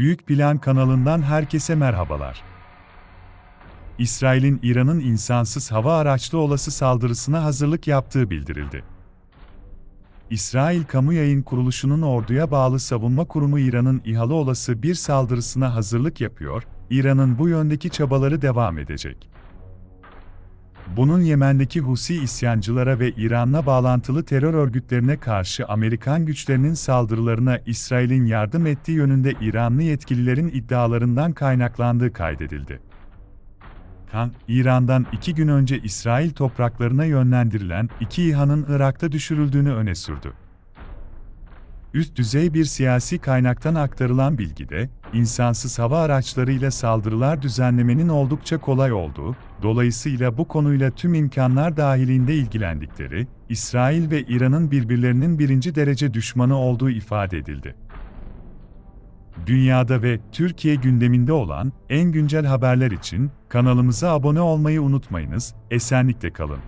Büyük Plan kanalından herkese merhabalar. İsrail'in İran'ın insansız hava araçlı olası saldırısına hazırlık yaptığı bildirildi. İsrail Kamu Yayın Kuruluşu'nun orduya bağlı savunma kurumu İran'ın İHA'lı olası bir saldırısına hazırlık yapıyor, İran'ın bu yöndeki çabaları devam edecek. Bunun Yemen'deki Husi isyancılara ve İran'la bağlantılı terör örgütlerine karşı Amerikan güçlerinin saldırılarına İsrail'in yardım ettiği yönünde İranlı yetkililerin iddialarından kaynaklandığı kaydedildi. Han, İran'dan iki gün önce İsrail topraklarına yönlendirilen iki İHA'nın Irak'ta düşürüldüğünü öne sürdü. Üst düzey bir siyasi kaynaktan aktarılan bilgide, insansız hava araçlarıyla saldırılar düzenlemenin oldukça kolay olduğu, dolayısıyla bu konuyla tüm imkanlar dahilinde ilgilendikleri, İsrail ve İran'ın birbirlerinin birinci derece düşmanı olduğu ifade edildi. Dünyada ve Türkiye gündeminde olan en güncel haberler için kanalımıza abone olmayı unutmayınız, esenlikle kalın.